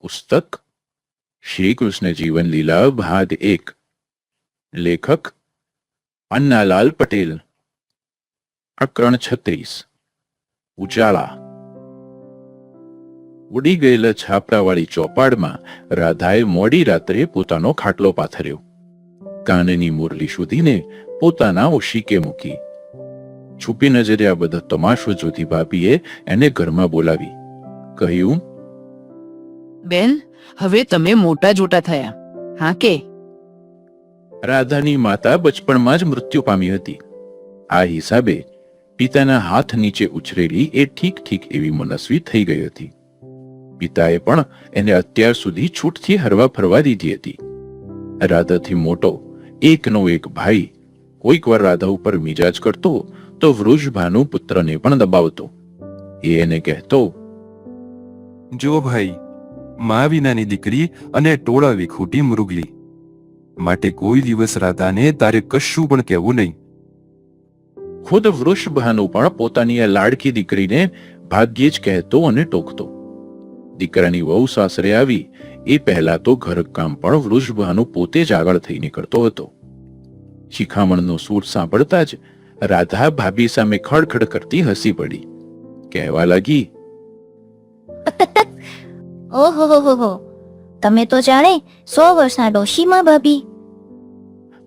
પુસ્તક શ્રી જીવન લીલા ભાગ એક. લેખક અન્નાલાલ પટેલ. પ્રકરણ છત્રીસ. ઉજાળા ઉડી ગયેલા છાપરાવાળી ચોપાડમાં રાધાએ મોડી રાત્રે પોતાનો ખાટલો પાથર્યો. કાનની મુરલી શોધીને પોતાના ઓશીકે મૂકી. છુપી નજરે આ બધા તમાશો જોતી ભાભીએ એને ઘરમાં બોલાવી. કહ્યું બેન હવે તમે મોટા જોટા થયા. હા કે? રાધાની માતા બચપણમાં જ મૃત્યુ પામી હતી. આ હિસાબે પિતાના હાથ નીચે ઉછરેલી એ ઠીક ઠીક એવી મનસ્વી થઈ ગઈ હતી. પિતાએ પણ એને અત્યાર સુધી છૂટથી હરવા ફરવા દીધી હતી. રાધાથી મોટો એકનો એક ભાઈ કોઈક વાર રાધા ઉપર મિજાજ કરતો તો વૃષભાનું પુત્રને પણ દબાવતો. એ એને કહેતો જો ભાઈ મા વિનાની દીકરી અને ટોળાવી ખોટી મૃગલી. માટે કોઈ દિવસ રાધાને તારે કશું પણ કહેવું નહીં. ખુદ વૃષભાનુ પણ પોતાની આ લાડકી દીકરીને ભાગ્યે જ કહેતો અને ટોકતો. દીકરાની વહુ સાસરે આવી એ પહેલા તો ઘરકામ પણ વૃષભાનુ પોતે જ આગળ થઈ નીકળતો હતો. શિખામણનો સૂર સાંભળતા જ રાધા ભાભી સામે ખડખડ કરતી હસી પડી. કહેવા લાગી ઓહો હો હો હો તમે તો જાણે સો વર્ષના ડોશીમાં ભાભી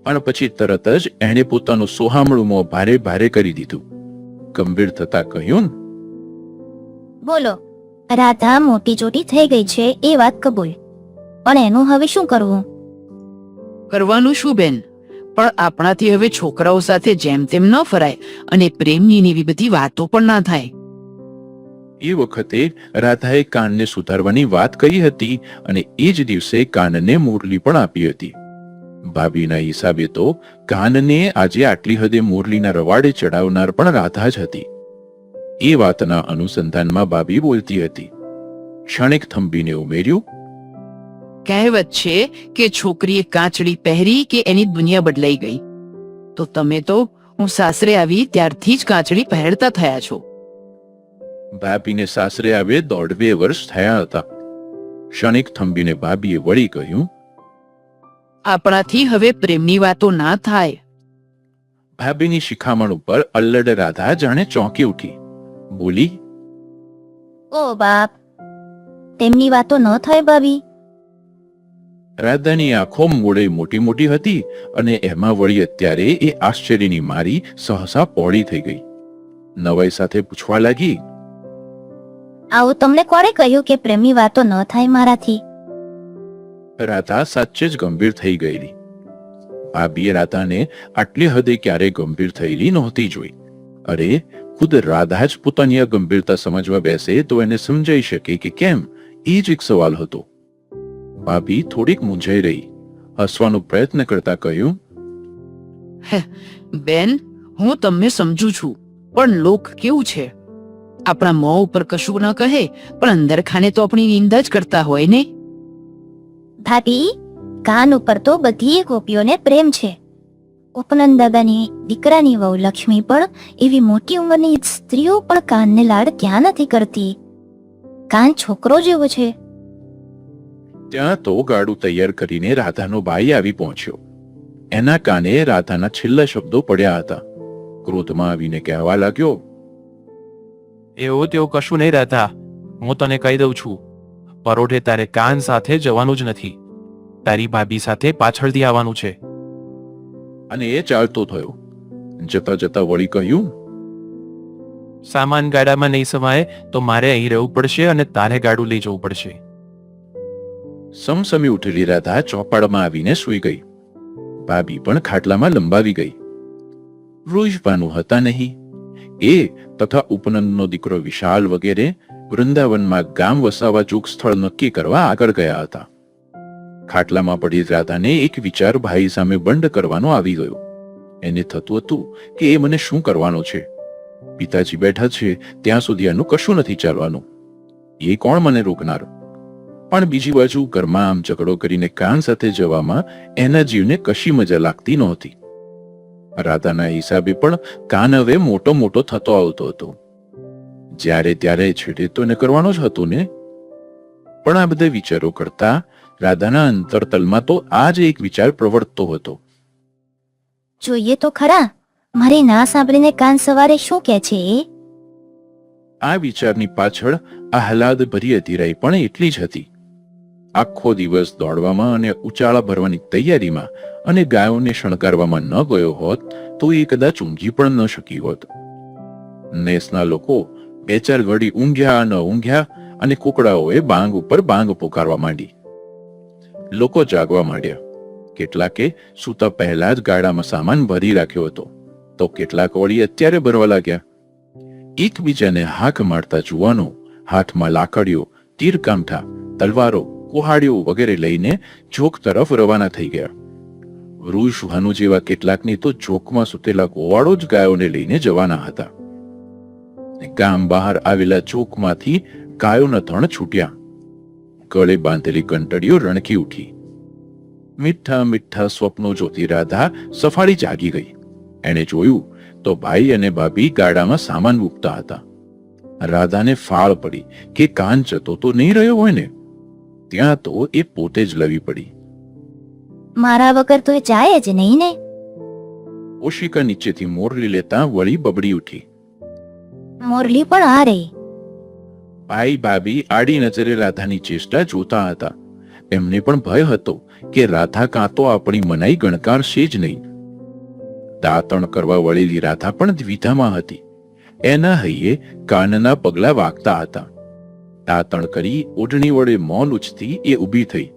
પણ પછી તરત જ એણે પોતાનું સોહામણું મોં ભારે ભારે કરી દીધું. ગંભીર થતા કહ્યું બોલો રાધા મોટી ચોટી થઈ ગઈ છે એ વાત કબૂલ. પણ એનું હવે શું કરવું? કરવાનું શું બેન? પણ આપણાથી હવે છોકરાઓ સાથે જેમ તેમ ન ફરાય અને પ્રેમની ને એવી બધી વાતો પણ ના થાય. એ વખતે રાધાએ કાનને સુધારવાની વાત કરી હતી અને એ જ દિવસે કાનને મુરલી પણ આપી હતી. ભાભીના હિસાબે તો કાનને આજે આટલી હદે મુરલીના રવાડે ચડાવનાર પણ રાધા જ હતી. એ વાતના અનુસંધાનમાં ભાભી બોલતી હતી. ક્ષણિક થંભીને ઉમેર્યું, કહેવત છે કે છોકરીએ કાચડી પહેરી કે એની દુનિયા બદલાઈ ગઈ. તો તમે તો હું સાસરે આવી ત્યારથી જ કાચડી પહેરતા થયા છો. ભાભીને સાસરે આવે દોઢ બે વર્ષ થયા હતા. ક્ષણિક થંભીને ભાભીએ વળી કહ્યું આપણાથી હવે પ્રેમની વાતો ના થાય. ભાભીની શિખામણ ઉપર અલ્લડ રાધા જાણે ચોંકી ઉઠી. બોલી ઓ બાપ તેમની વાતો ન થાય ભાભી રાધાની આંખો મોડે મોટી મોટી હતી અને એમાં વળી અત્યારે એ આશ્ચર્યની મારી સહસા પોળી થઈ ગઈ. નવાઈ સાથે પૂછવા લાગી આવું તમને કોણે કહ્યું કે પ્રેમની વાતો ન થાય મારાથી? રાધા સાચે જ ગંભીર થઈ ગયેલી. ભાભીએ રાધાને આટલી હદે ક્યારે ગંભીર થયેલી નહોતી જોઈ. અરે ખુદ રાધા જ પોતાની આ ગંભીરતા સમજવા બેસે તો એને સમજાઈ શકે કે કેમ? એ જ એક સવાલ હતો. ભાભી થોડીક મૂંઝાઈ રહી. હસવાનો પ્રયત્ન કરતા કહ્યું બેન હું તમને સમજુ છું પણ લોક કેવું છે? આપણા મોં ઉપર કશું ન કહે પણ અંદર ખાને તો આપણી નિંદા જ કરતા હોય ને. ભાભી કાન ઉપર તો બધી ગોપીઓને પ્રેમ છે. ઉપનંદ દાદાની દીકરાની વહુ લક્ષ્મી પણ એવી મોટી ઉંમરની સ્ત્રીઓ પણ કાનને લાડ ક્યાં નથી કરતી. કાન છોકરો જેવો છે. ત્યાં તો ગાડું તૈયાર કરીને રાધાનો ભાઈ આવી પહોંચ્યો. એના કાને રાધાના છેલ્લા શબ્દો પડ્યા હતા. ક્રોધમાં આવીને કહેવા લાગ્યો એવું તેઓ કશું નહીં રહેતા. હું તને કહી દઉં છું પરોઢે તારે કાન સાથે જવાનું જ નથી. તારી ભાભી સાથે પાછળથી આવવાનું છે. અને એ ચાલતો થયો. જતા જતા વળી કહ્યું સામાન ગાડામાં નહીં સમાય તો મારે અહીં રહેવું પડશે અને તારે ગાડું લઈ જવું પડશે. સમસમી ઉઠેલી રાધા ચોપાડમાં આવીને સૂઈ ગઈ. ભાભી પણ ખાટલામાં લંબાવી ગઈ. વૃષભાનુ હતા નહીં. એ તથા ઉપનંદનો દીકરો વિશાલ વગેરે વૃંદાવનમાં ગામ વસાવા ચૂક સ્થળ નક્કી કરવા આગળ ગયા હતા. ખાટલામાં પડી રાધાને એક વિચાર ભાઈ સામે બંધ કરવાનો આવી ગયો. એને થતું હતું કે એ મને શું કરવાનો છે? પિતાજી બેઠા છે, ત્યાં સુધી એનું કશું નથી ચાલવાનું. એ કોણ મને રોકનાર? પણ બીજી બાજુ ઘરમાં આમ ઝઘડો કરીને કાન સાથે જવામાં એના જીવને કશી મજા લાગતી નહોતી. રાધાના હિસાબે પણ કાન હવે મોટો મોટો થતો આવતો હતો. જ્યારે ત્યારે છેડે તો એને કરવાનો જ હતો ને? પણ આ બધા વિચારો કરતા રાધાના અંતરતલમાં તો આ જ એક વિચાર પ્રવર્તતો હતો. જોઈએ તો ખરા મારી ના સાંભળીને કાન સવારે શું કહે છે? આ વિચારની પાછળ આહલાદ ભરી અધીરાઈ પણ એટલી જ હતી. આખો દિવસ દોડવામાં અને ઉચાળા ભરવાની તૈયારીમાં અને ગાયોને શણગારવામાં ન ગયો હોત, તો એ કદાચ ઊંઘી પણ ન શકી હોત. નેસના લોકો બે ચાર ઘડી ઊંઘ્યા ન ઊંઘ્યા અને કુકડાઓએ બાંગ ઉપર બાંગ પોકારવા માંડી. લોકો જાગવા માંડ્યા. કેટલાકે સૂતા પહેલા જ ગાડામાં સામાન ભરી રાખ્યો હતો. તો કેટલાક વળી અત્યારે ભરવા લાગ્યા. એકબીજાને હાક મારતા જુવાનો, હાથમાં લાકડીઓ તીર કામઠા તલવારો કુહાડીઓ વગેરે લઈને ચોક તરફ રવાના થઈ ગયા. વૃષ ભાનુ જેવા કેટલાકની તો ચોકમાં સુતેલા ગોવાળો જ ગાયોને લઈને જવાના હતા. ગામ બહાર આવેલા ચોકમાંથી ગાયોના થણ છૂટ્યા. ગળે બાંધેલી કંટડીઓ રણકી ઉઠી. મીઠા મીઠા સ્વપ્નો જોતી રાધા સફાળી જાગી ગઈ. એણે જોયું તો ભાઈ અને ભાભી ગાડામાં સામાન મૂકતા હતા. રાધાને ફાળ પડી કે કાન જતો તો નહીં રહ્યો હોય ને? ત્યાં તો એ પોતે જ લવી પડી. મારા વગર તો એ જાય જ નહીં ને. ઓશિકા નીચેથી મોરલી લેતા વળી બબડી ઉઠી. મોરલી પણ આ રહી. ભાઈ ભાભી આડી નજરે રાધાની ચેષ્ટા જોતા હતા. એમને પણ ભય હતો કે રાધા કાં તો આપણી મનાઈ ગણકારશે જ નહીં. દાંતણ કરવા વળેલી રાધા પણ દ્વિધામાં હતી. એના હૈયે કાનના પગલા વાગતા હતા. દાંતણ કરી ઓઢણી વડે મોં લૂછતી એ ઊભી થઈ.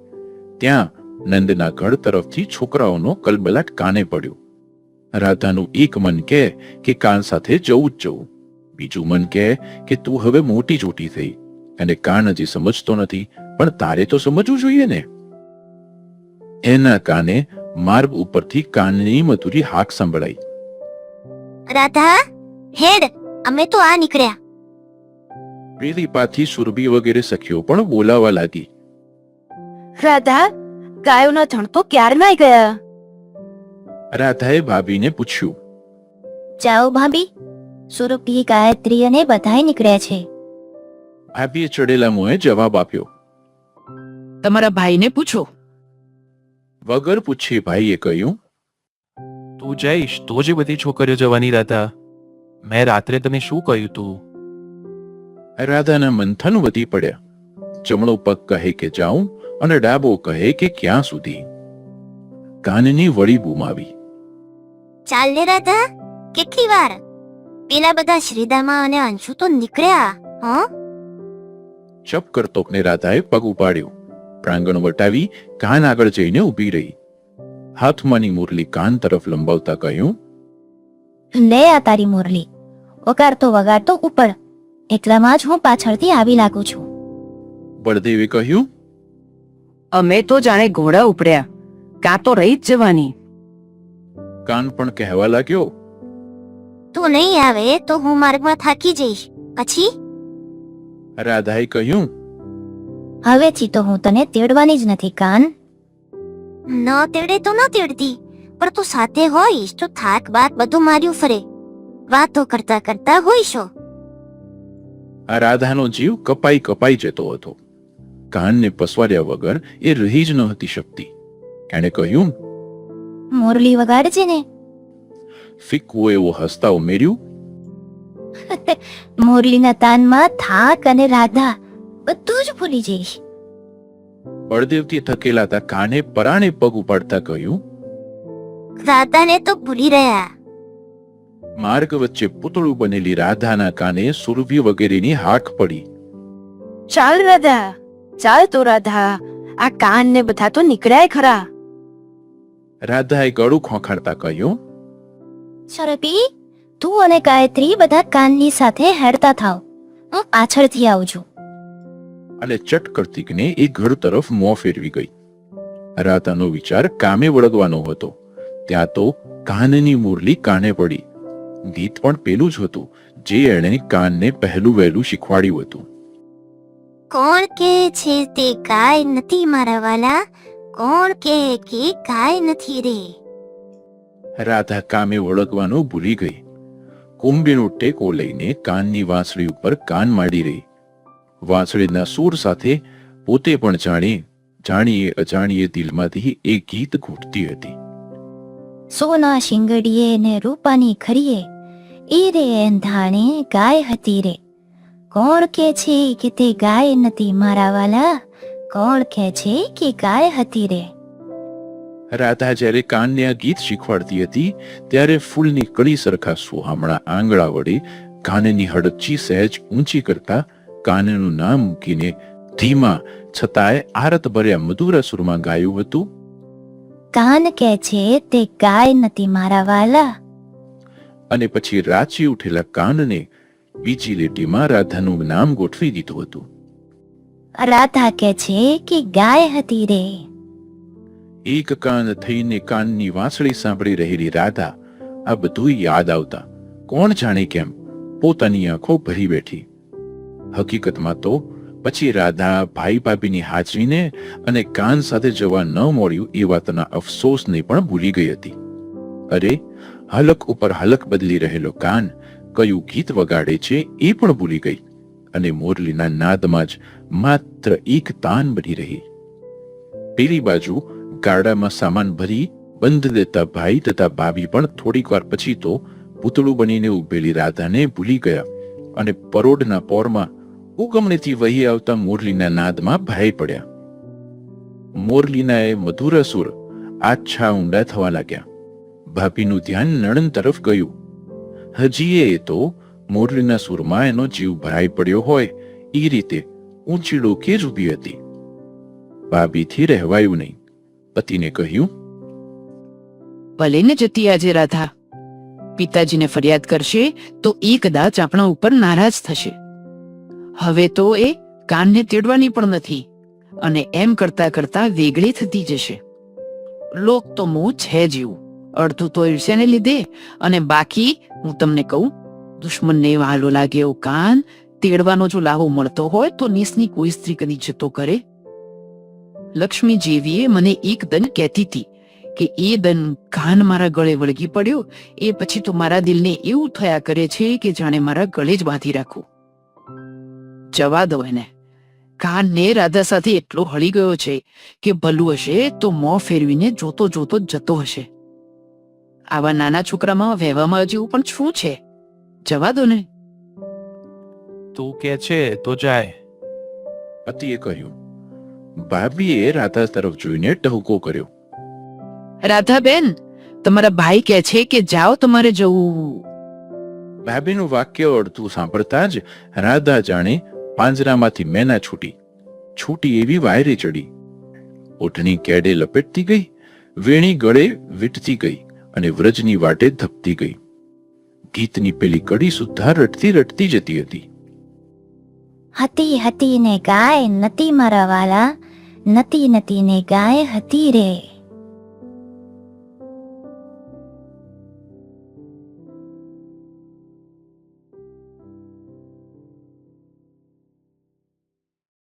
ત્યાં નંદના ઘર તરફથી છોકરાઓનો કલબલાટ કાને પડ્યો. રાધાનું એક મન કહે કે કાન સાથે જવું જ જવું. બીજું મન કહે કે તું હવે મોટી ચોટી થઈ અને કાન હજી સમજતો નથી, પણ તારે તો સમજવું જોઈએ ને. એના કાને માર્ગ ઉપરથી કાનની મધુરી હાક સંભળાઈ. રાધા, હેડ, અમે તો આ નીકળ્યા. પેલી પાથી સુરભી વગેરે સખીઓ પણ બોલાવા લાગી. રાધા ગાયોના થણ તો ક્યારના ગયા? રાધાએ ભાભીને પૂછ્યું. જાઓ ભાભી સુરભી ગાયત્રી અને બધાય નીકળ્યા છે. ભાભીએ ચડેલા મોએ જવાબ આપ્યો. તમારા ભાઈને પૂછો. વગર પૂછે ભાઈએ કહ્યું તું જઈશ તો જ બધી છોકરીઓ જવાની રાધા. મેં રાત્રે તને શું કહ્યું તું? રાધાના મંથન વધી પડ્યા. જમણો પગ કહે કે જાઉં અને ડાબો કહે કે ક્યાં સુધી? કાનની વળી બૂમાવી ચાલ ને રાધા કેટલી વાર? પેલા બધા શ્રીદામા અને અંશુ તો નીકળ્યા હ? ચપ કરતોકને રાધાએ પગ ઉપાડ્યો. પ્રાંગણ વટાવી કાન આગળ જઈને ઊભી રહી. હાથમાંની મુરલી કાન તરફ લંબાવતા કહ્યું લે આ તારી મુરલી. વગાડતો વગાડતો ઉપર એટલામાં જ હું પાછળથી આવી લાગુ છું. બળદેવે કહ્યું અમે તો જાણે ઘોડા ઉપડ્યા કાં તો રહી જ જવાની. કાન પણ કહેવા લાગ્યો તું નહીં આવે તો હું માર્ગમાં થાકી જઈશ. પછી? રાધાએ કહ્યું હવેથી તો હું તને તેડવાની જ નથી કાન. ન તેડે તો ન તેડતી પણ તું સાથે હોઈશ તો થાક બાદ બધું માર્યું ફરે. વાતો કરતા કરતા હોઈશો. આ રાધાનો જીવ કપાઈ કપાઈ જતો હતો. કાનને પસવાર્યા વગર એ રહી જ ન હતી શકતી. એણે કહ્યું મોરલી વગાડજે ને. ફિક્કું એવો હસતા ઉમેર્યું મોરલીના તાનમાં થાક અને રાધા બધું જ ભૂલી જઈશ. બળદેવથી થકેલાતા કાને પરાણે પગ ઉપાડતા કહ્યું રાધાને તો ભૂલી રહ્યા. માર્ગ વચ્ચે પૂતળું બનેલી રાધાના કાને સુરભી વગેરેની હાક પડી. ચાલ રાધા ચાલ તો રાધા આ કાન ને બધા તો નીકળ્યા ખરા. રાધાએ ગળું ખોખાડતા કહ્યું શરપી તું અને ગાયત્રી બધા કાનની સાથે હેરતા થાવ. હું પાછળથી આવું છું. અને ચટ કરતીકને એ ઘર તરફ મોં ફેરવી ગઈ. રાધાનો વિચાર કામે વળગવાનો હતો. ત્યાં તો કાનની મુરલી કાને પડી. ગીત પણ પેલું જ હતું જે એણે કાનને પહેલું વહેલું શીખવાડ્યું હતું. કોણ કે છે તે ગાય નથી મારા વાલા? કોણ કે કે ગાય નથી રે? રાધા કામે ઓળખવાનું ભૂલી ગઈ. કુંભીનો ટેકો લઈને કાનની વાંસળી ઉપર કાન માંડી રહી. વાંસળીના સૂર સાથે પોતે પણ જાણે જાણીએ અજાણીએ દિલમાંથી એ ગીત ઘૂંટતી હતી. સોના શિંગડીએ ને રૂપાની ખરીએ એ રે એંધાણે ગાય હતી રે કોણ કે છે કે તે ગાય નથી મારા વાલા કોણ કે છે કે ગાય હતી રે રાધા જ્યારે કાનને આ ગીત શીખવાડતી હતી ત્યારે ફૂલની કળી સરખા સુહામણા આંગળા વડે કાનની હડચી સહેજ ઊંચી કરતા કાનનું નામ મૂકીને ધીમા છતાંય આરત ભર્યા મધુર સુરમાં ગાયું હતું કાન કે છે તે ગાય નથી મારા વાલા. અને પછી રાચી ઉઠેલા કાનને બીજી લીટીમાં રાધાનું નામ ગોઠવી દીધું હતું. રાધા કે છે કે ગાય હતી રે. એક કાન થઈને કાનની વાંસળી સાંભળી રહેલી રાધા આ બધું યાદ આવતા. કોણ જાણે કેમ પોતાની આંખો ભરી બેઠી. હકીકતમાં તો પછી રાધા ભાઈ ભાભીની હાજરીને અને કાન સાથે જવા ન મળ્યું એ વાતના અફસોસને પણ ભૂલી ગઈ હતી. અરે, હલક ઉપર હલક બદલી રહેલો કાન કયું ગીત વગાડે છે એ પણ ભૂલી ગઈ અને મોરલીના નાદમાં જ માત્ર એક તાન બની રહી. પેલી બાજુ ગાડામાં સામાન ભરી બંધ દેતા ભાઈ તથા ભાભી પણ થોડીક વાર પછી તો પૂતળું બનીને ઉભેલી રાધાને ભૂલી ગયા અને પરોઢના પોરમાં ઉગમણીથી વહી આવતા મોરલીના નાદમાં ભાઈ પડ્યા. મોરલીના એ મધુર સુર આછા ઊંડા થવા લાગ્યા. ભાભીનું ધ્યાન નણંદ તરફ ગયું. હજી એ તો મોરલીના સુરમાં એનો જીવ ભરાઈ પડ્યો હોય એ રીતે ઊંચી ડોકે જ ઊભી હતી. ભાભીથી રહેવાયું નહીં. પતિને કહ્યું, ભલે ને જતી આજે રાધા. પિતાજીને ફરિયાદ કરશે તો એ કદાચ આપણા ઉપર નારાજ થશે. હવે તો એ કાનને તેડવાની પણ નથી અને એમ કરતા કરતા વેગળી થતી જશે. લોક તો મોં છે જેવું, અડધું તો ઈર્ષ્યાને લીધે અને બાકી હું તમને કહું, દુશ્મનને વાલો લાગે એવો કાન તેડવાનો જો લાવો મળતો હોય તો નિસની કોઈ સ્ત્રી કદી જતો કરે. લક્ષ્મી જેવીએ મને એક દન કહેતી હતી કે એ દન કાન મારા ગળે વળગી પડ્યો, એ પછી તો મારા દિલને એવું થયા કરે છે કે જાણે મારા ગળે જ બાંધી રાખું. જવા દો એને. કાનને રાધા સાથે એટલો હળી ગયો છે કે ભલું હશે તો મોં ફેરવીને જોતો જોતો જતો હશે. આવા નાના છોકરામાં વહેવામાં જેવું પણ શું છે. જવા દો ને. તું કે છે તો જાય. પતિએ કહ્યું ભાભીએ રાધા તરફ જોઈને ટહુકો કર્યો. રાધાબેન તમારા ભાઈ કહે છે કે જાઓ તમારે જવું? ભાભીનું વાક્ય અડધું સાંભળતા જ રાધા જાણે પાંજરામાંથી મેના છૂટી છૂટી એવી વાયરે ચડી. ઓઠની કેડે લપેટતી ગઈ, વેણી ગળે વીટતી ગઈ અને વ્રજની વાટે ધપતી ગઈ. ગીતની પેલી કડી સુદ્ધા રટતી રટતી જતી હતી. હતી હતી ને ગાય, નતી મારા વાલા, નતી નથી ને ગાય, હતી રે.